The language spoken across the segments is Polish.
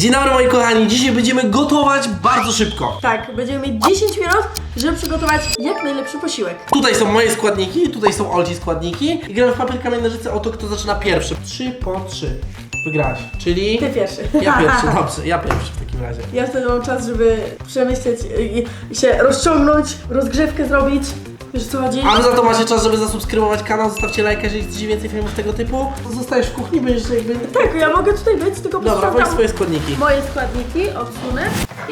Dzień dobry moi kochani, dzisiaj będziemy gotować bardzo szybko. Tak, będziemy mieć 10 minut, żeby przygotować jak najlepszy posiłek. Tutaj są moje składniki, tutaj są Olci składniki i gramy w papier, kamień, nożyce o to, kto zaczyna pierwszy. Trzy po trzy. Wygrałaś, czyli... Ty pierwszy. Ja pierwszy, dobrze, ja pierwszy w takim razie. Ja wtedy mam czas, żeby przemyśleć i i się rozciągnąć, rozgrzewkę zrobić. Wiesz o co chodzi? A wy za to macie czas, żeby zasubskrybować kanał, zostawcie lajka, jeżeli chcecie więcej filmów tego typu. Zostajesz w kuchni, będziesz jakby... Tak, ja mogę tutaj być, tylko Dobra, weź posprzątam swoje składniki. moje składniki, odsunę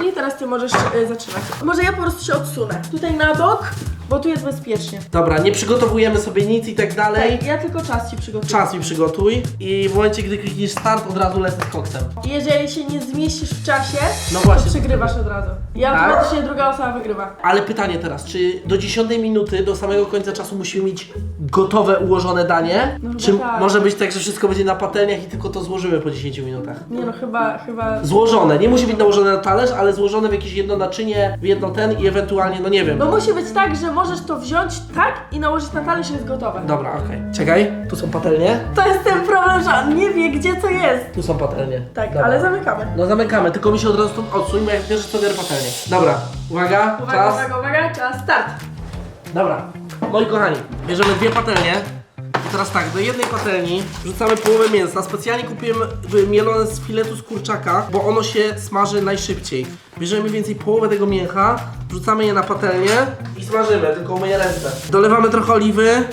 i teraz ty możesz e, zaczynać. Może ja po prostu się odsunę. Tutaj na bok, bo tu jest bezpiecznie. Dobra, nie przygotowujemy sobie nic i tak dalej. Tak, ja tylko czas ci przygotuję. Czas mi przygotuj i w momencie, gdy klikniesz start, od razu lecę z koksem. Jeżeli się nie zmieścisz w czasie, No właśnie. to przegrywasz od razu. I Tak? automatycznie druga osoba wygrywa. Ale pytanie teraz, czy do 10 minuty, do samego końca czasu musimy mieć gotowe, ułożone danie? No czy tak. może być tak, że wszystko będzie na patelniach i tylko to złożymy po 10 minutach? Nie no, chyba, chyba... Złożone, nie musi być nałożone na talerz, ale złożone w jakieś jedno naczynie, w jedno ten i ewentualnie, no nie wiem. No musi być tak, że możesz to wziąć tak i nałożyć na talerz jest gotowe. Dobra, okej. Czekaj, tu są patelnie? To jest ten problem, że on nie wie gdzie co jest. Tu są patelnie. Tak, Dobra. ale zamykamy. No zamykamy, tylko mi się od razu stąd odsuń, bo jak bierzesz to biorę patelnię. Dobra, uwaga, Uwaga, czas. uwaga, uwaga, czas, start. Dobra, moi kochani, bierzemy dwie patelnie. Teraz tak, do jednej patelni wrzucamy połowę mięsa. Specjalnie kupiłem y, mielone z filetu z kurczaka, bo ono się smaży najszybciej. Bierzemy mniej więcej połowę tego mięcha, wrzucamy je na patelnię i smażymy, tylko umyję ręce. Dolewamy trochę oliwy.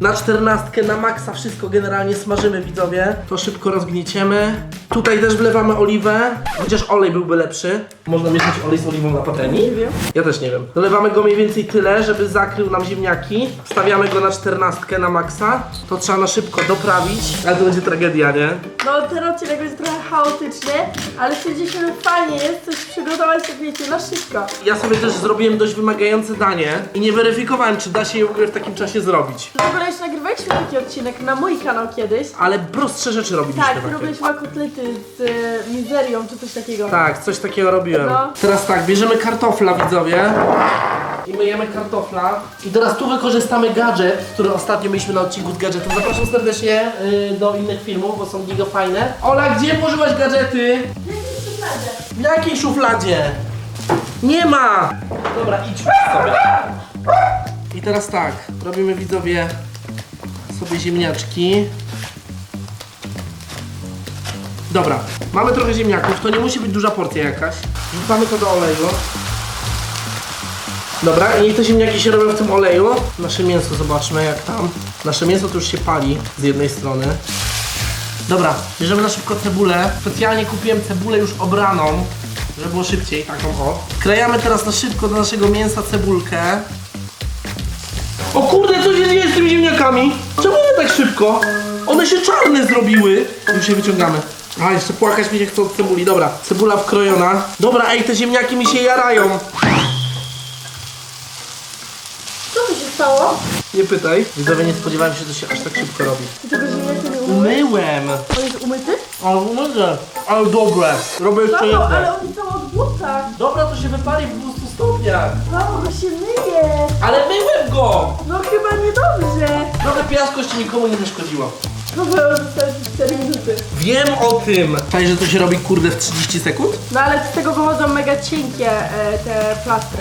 Na czternastkę, na maksa wszystko generalnie smażymy widzowie. To szybko rozgnieciemy. Tutaj też wlewamy oliwę, chociaż olej byłby lepszy. Można mieszać olej z oliwą na patelni? Nie wiem. Ja też nie wiem. Dolewamy go mniej więcej tyle, żeby zakrył nam ziemniaki. Wstawiamy go na czternastkę na maksa. To trzeba na szybko doprawić. Ale to będzie tragedia, nie? No ten odcinek będzie trochę chaotyczny, ale stwierdziliśmy, że fajnie jest coś przygotować, tak wiecie, na szybko. Ja sobie też zrobiłem dość wymagające danie i nie weryfikowałem, czy da się je w ogóle w takim czasie zrobić. W ogóle już nagrywaliśmy taki odcinek na mój kanał kiedyś. Ale prostsze rzeczy robiliśmy Tak, takie. robiliśmy kotlety z e, mizerią czy coś takiego. Tak, coś takiego robiłem. No. Teraz tak, bierzemy kartofla, widzowie. I myjemy kartofla. I teraz tu wykorzystamy gadżet, który ostatnio mieliśmy na odcinku z gadżetem. Zapraszam serdecznie y, do innych filmów, bo są giga fajne. Ola, gdzie położyłaś gadżety? W jakiej szufladzie? Nie ma! Dobra, idź sobie. I teraz tak, robimy widzowie sobie ziemniaczki. Dobra, mamy trochę ziemniaków, to nie musi być duża porcja jakaś. Wrzucamy to do oleju. Dobra, i te ziemniaki się robią w tym oleju. Nasze mięso zobaczmy jak tam. Nasze mięso to już się pali z jednej strony. Dobra, bierzemy na szybko cebulę. Specjalnie kupiłem cebulę już obraną, żeby było szybciej, taką o. Krajamy teraz na szybko do naszego mięsa cebulkę. O kurde, co się dzieje z tymi ziemniakami? Czemu one tak szybko? One się czarne zrobiły. Już je wyciągamy. A, jeszcze płakać mi się chce od cebuli. Dobra, cebula wkrojona. Dobra, ej, te ziemniaki mi się jarają. Co tu się stało? Nie pytaj. Widzowie, nie spodziewałem się, że to się aż tak szybko robi. Ty tego ziemniaki nie umyłeś? Umyłem. On jest umyty? Ale umyłem. Ale dobre. Robię jeszcze Paweł, jedno. ale on jest cały od buta. Dobra, to się wypali w 200 stopniach. Paweł, go się myje. Ale myłem go. No chyba niedobrze. Trochę piaskość nikomu nie zaszkodziło. Paweł, zostały ci 4 minuty. Wiem o tym. Czaj, że to się robi kurde w 30 sekund? No ale z tego wychodzą mega cienkie e, te plastry.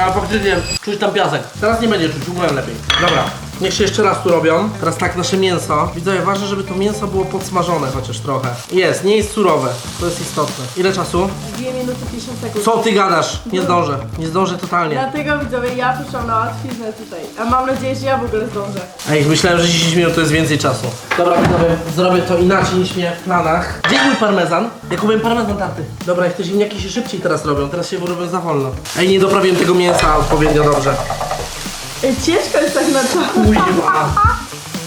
A faktycznie czuć tam piasek. Teraz nie będzie czuć, umyłem lepiej. Dobra, niech się jeszcze raz tu robią. Teraz tak, nasze mięso. Widzowie, ważne, żeby to mięso było podsmażone chociaż trochę. Jest, nie jest surowe. To jest istotne. Ile czasu? 2 minuty 50 sekund. Co ty gadasz? Nie zdążę. Nie zdążę totalnie. Dlatego widzowie, ja poszłam na łatwiznę tutaj. A mam nadzieję, że ja w ogóle zdążę. Ej, myślałem, że 10 minut to jest więcej czasu. Dobra, widzowie, zrobię to inaczej niż miałem w planach. Gdzie mój parmezan? Ja kupiłem parmezan tarty. Dobra, jak te ziemniaki się szybciej teraz robią. Teraz się robią za wolno. Ej, nie doprawiłem tego mięsa odpowiednio dobrze. Ej, ciężko jest tak na to. Kuźwa.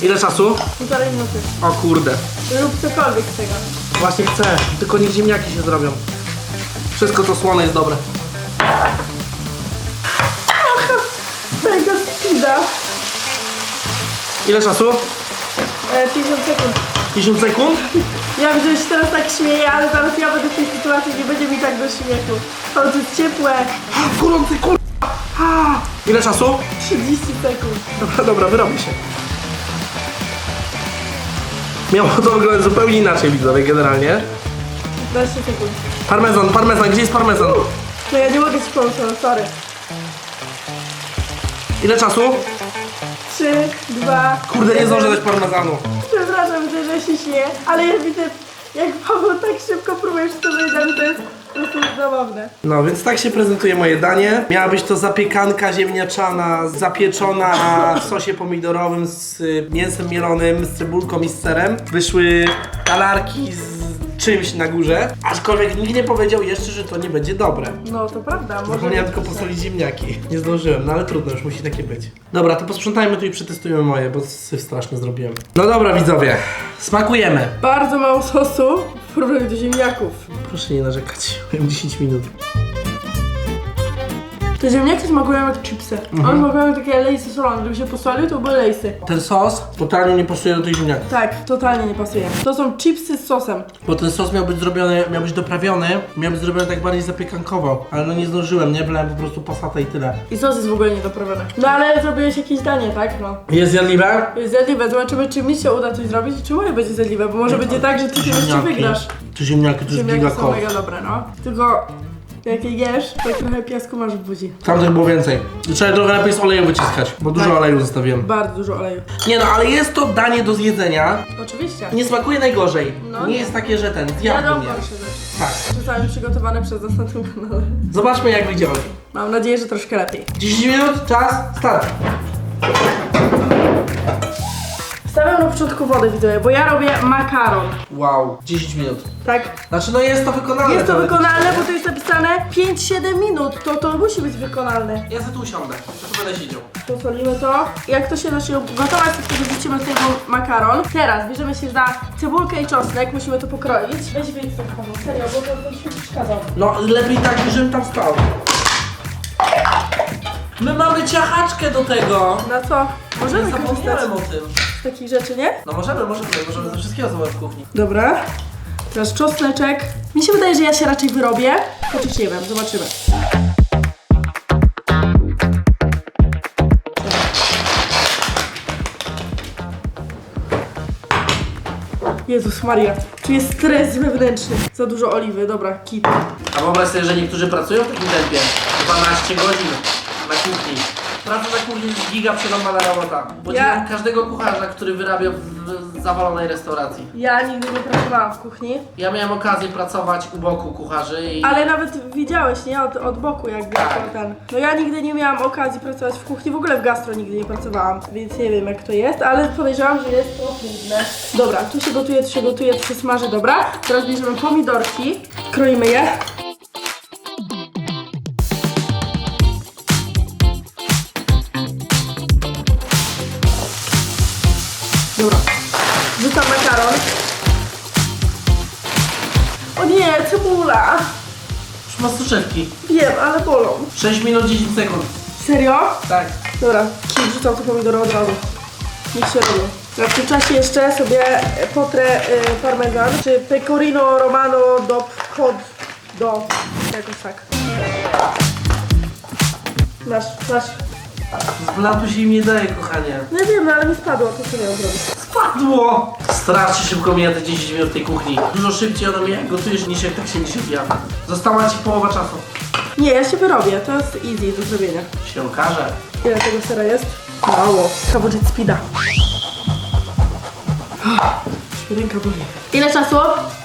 Ile czasu? Półtorej minuty. O kurde. Rób cokolwiek z tego. Właśnie chcę, tylko niech ziemniaki się zrobią. Wszystko to słone jest dobre. Tego spida. Ile czasu? E, 50 sekund. 50 sekund? Ja wiem, że się teraz tak śmieję, ale zaraz ja będę w tej sytuacji, nie będzie mi tak do śmiechu. To jest ciepłe. Gorący kur... Ile czasu? 30 sekund. Dobra, dobra, wyrobię się. Miało to wyglądać zupełnie inaczej, widzowie, generalnie. 12 sekund. Parmezan, parmezan, gdzie jest parmezan? No ja nie mogę ci pomóc, no sorry. Ile czasu? 3, 2, Kurde, nie zdążę dać parmezanu. Przepraszam, widzę, że się śmieję, ale ja widzę, jak Paweł tak szybko próbujesz to wiedzieć, to jest po prostu zabawne. No, więc tak się prezentuje moje danie. Miała być to zapiekanka ziemniaczana, zapieczona w sosie pomidorowym z y, mięsem mielonym, z cebulką i z serem. Wyszły talarki z czymś na górze, aczkolwiek nikt nie powiedział jeszcze, że to nie będzie dobre. No to prawda, może... Zapomniałem tylko posolić ziemniaki. Nie zdążyłem, no ale trudno, już musi takie być. Dobra, to posprzątajmy tu i przetestujemy moje, bo syf straszny zrobiłem. No dobra, widzowie, smakujemy. Bardzo mało sosu porównaniu do ziemniaków. Proszę nie narzekać, miałem 10 minut. Te ziemniaki smakują jak chipsy. Mhm. One smakują jak takie lejsy solone. Gdyby się posolił, to były lejsy. Ten sos totalnie nie pasuje do tych ziemniaków. Tak, totalnie nie pasuje. To są chipsy z sosem. Bo ten sos miał być zrobiony, miał być doprawiony, miał być zrobiony tak bardziej zapiekankowo, ale no nie zdążyłem, nie? Wylałem po prostu pasata i tyle. I sos jest w ogóle niedoprawiony. No ale zrobiłeś jakieś danie, tak? No. Jest zjadliwe? Jest zjadliwe. Zobaczymy, czy mi się uda coś zrobić i czy moje będzie zjadliwe, bo może będzie tak, że ty się jeszcze wygrasz. Czy ziemniaki to jest Ziemniaki giga są mega dobre, no. Tylko jak je jesz, tak trochę piasku masz w buzi. Tamtych było więcej. Trzeba trochę lepiej z oleju wyciskać, bo dużo Tak. oleju zostawiłem. Bardzo dużo oleju. Nie no, ale jest to danie do zjedzenia. Oczywiście. Nie smakuje najgorzej. No nie nie. jest takie, że ten, je. gorsze rzeczy. Tak. Czasami przygotowane przez nas na tym kanale. Zobaczmy jak wyjdzie. Mam nadzieję, że troszkę lepiej. 10 minut, czas, start. Wstawiam na początku wodę, widzowie, bo ja robię makaron. Wow, 10 minut. Tak? Znaczy no jest to wykonalne. Jest to wykonalne, bo to jest napisane 5-7 minut. To to musi być wykonalne. Ja za tu usiądę, to tu będę siedział. Posolimy to. Jak to się zacznie gotować, to wtedy wrzucimy z tego makaron. Teraz bierzemy się za cebulkę i czosnek, musimy to pokroić. Weź wyjdź Paweł, serio, bo to mi przeszkadzał. No lepiej tak, żebym tam stał. My mamy ciachaczkę do tego. Na co? Możemy korzystać Zapomniałem o tym. z takich rzeczy, nie? No możemy, możemy, możemy ze wszystkiego zdobywać w kuchni. Dobra. Teraz czosneczek. Mi się wydaje, że ja się raczej wyrobię. Chociaż nie wiem, zobaczymy. Jezus Maria, jest stres wewnętrzny. Za dużo oliwy, dobra, kit. A wyobraź sobie, że niektórzy pracują w takim tempie 12 godzin na kuchni. Praca na kuchni jest giga przerąbana robota. Podziwiam Ja- każdego kucharza, który wyrabia w, w zawalonej restauracji. Ja nigdy nie pracowałam w kuchni, Ja miałem okazję pracować u boku kucharzy i... ale nawet widziałeś, nie? Od, od boku jakby Tak. ten. No ja nigdy nie miałam okazji pracować w kuchni, w ogóle w gastro nigdy nie pracowałam, więc nie wiem jak to jest, ale podejrzewam, że jest to trudne. Dobra, tu się gotuje, tu się gotuje, tu się smaży, dobra. Teraz bierzemy pomidorki, kroimy je. Rzucam makaron. O nie, cebula! Już masz soczewki. Wiem, ale bolą. 6 minut 10 sekund. Serio? Tak. Dobra, Kim wrzucam te pomidory od razu. Niech się robią. Ja w tym czasie jeszcze sobie potrę y, parmezan, czy pecorino romano do kod do jakoś tak. Masz, masz. Z blatu się im nie daje, kochanie. No ja wiem, no, ale mi spadło, to co miałam zrobić? Spadło! Strasznie szybko mija te 10 minut w tej kuchni. Dużo szybciej ona mija jak gotujesz niż jak tak siedzisz i odjada. Została ci połowa czasu. Nie, ja się wyrobię, to jest easy do zrobienia. Się okaże. Ile tego sera jest? Mało. Trzeba włożyć speeda. Ręka boli. Ile czasu?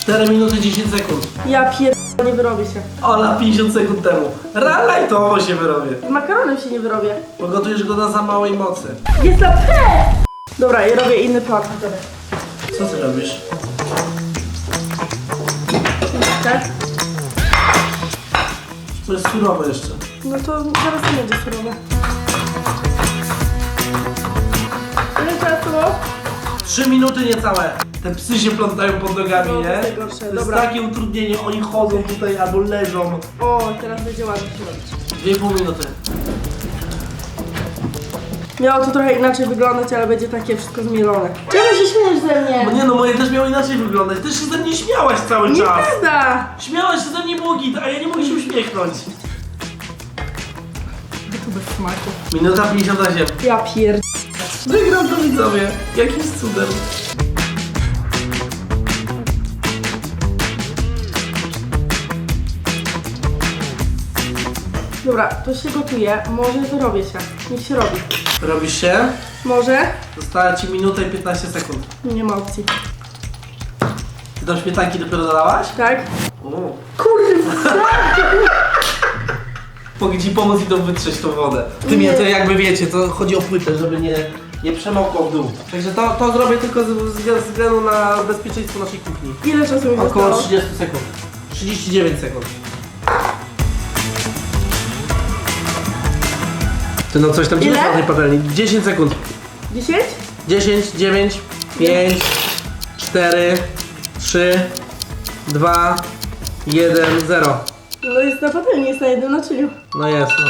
4 minuty 10 sekund. Ja pier... nie wyrobię się. Ola 50 sekund temu. Ralajtowo się wyrobię. Z makaronem się nie wyrobię. Bo gotujesz go na za małej mocy. Jest na P! Dobra, ja robię inny plan. Dobra. Co ty robisz? Tak? To jest surowe jeszcze. No to zaraz nie będzie surowe. Ile czasu? 3 minuty niecałe. Te psy się plątają pod nogami, No, to nie? jest najgorsze, To jest dobra. takie utrudnienie. Oni chodzą tutaj albo leżą. O, teraz będzie ładnie się robić. 2,5 minuty. Miało to trochę inaczej wyglądać, ale będzie takie wszystko zmielone. Czemu się śmiejesz ze No mnie? nie no, moje też miało inaczej wyglądać. Też się ze mnie śmiałaś cały czas. Nieprawda! Śmiałaś się ze mnie było git, a ja nie mogę się uśmiechnąć. To bez smaku. Minuta 58. Ja pier... Wygrał to widzowie. Jakimś cudem. Dobra, to się gotuje. Może to robię się. Niech się robi. Robisz się? Może? Została ci minuta i 15 sekund. Nie ma opcji. Ty do śmietanki dopiero dodałaś? Tak? O. Kurwa! Mogę ci pomóc i to wytrzeć tą wodę. Ty mnie to jakby wiecie, to chodzi o płytę, żeby nie, nie przemokło w dół. Także to, to zrobię tylko z, z, ze względu na bezpieczeństwo naszej kuchni. Ile czasu mi Około zostało? 30 sekund. 39 sekund. Ty no coś tam Ile? na tej patelni. 10 sekund. 10? 10, 9, 5, 4, 3, 2, 1, 0. No jest na patelni, jest na jednym naczyniu. No jest no.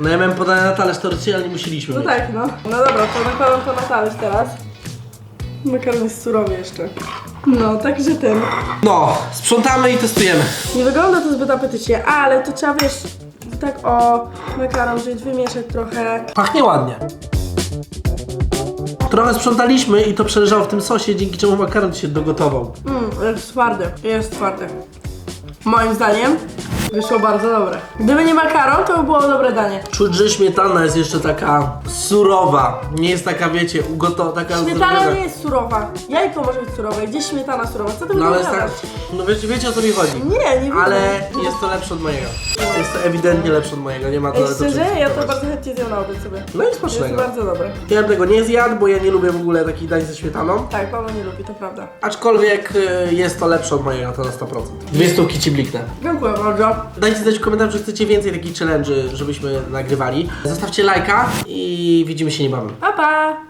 No ja miałem podane na talerz teoretycznie, ale nie musieliśmy No mieć. tak, no. No dobra, to nakładam to na talerz teraz. Makaron jest surowy jeszcze. No, także ten. No, sprzątamy i testujemy. Nie wygląda to zbyt apetycznie, ale to trzeba, wiesz, tak o makaron wziąć, wymieszać trochę. Pachnie ładnie. Trochę sprzątaliśmy i to przeleżało w tym sosie, dzięki czemu makaron się dogotował. Mmm, jest twardy, jest twardy. Moim zdaniem wyszło bardzo dobre. Gdyby nie makaron, to by było dobre danie. Czuć, że śmietana jest jeszcze taka surowa. Nie jest taka, wiecie, ugotowa, taka Śmietana zrobiona. nie jest surowa. Jajko może być surowe. Gdzie śmietana surowa? Co ty No ale jest tak, no wiecie, wiecie o co mi chodzi. Nie, nie Ale widzę. jest to lepsze od mojego. Jest to ewidentnie lepsze od mojego, nie ma to Ej, do szczerze, ja to bardzo chętnie zjem na obiad sobie. No i Jest smacznego. bardzo dobre. Ja bym tego nie zjadł, bo ja nie lubię w ogóle takich dań ze śmietaną. Tak, mama nie lubi, to prawda. Aczkolwiek y, jest to lepsze od mojego, to na 100%. Dwie stówki ci bliknę. Dziękuję bardzo. Dajcie znać w komentarzu, że chcecie więcej takich challenge, żebyśmy nagrywali. Zostawcie lajka i widzimy się niebawem. Pa, pa!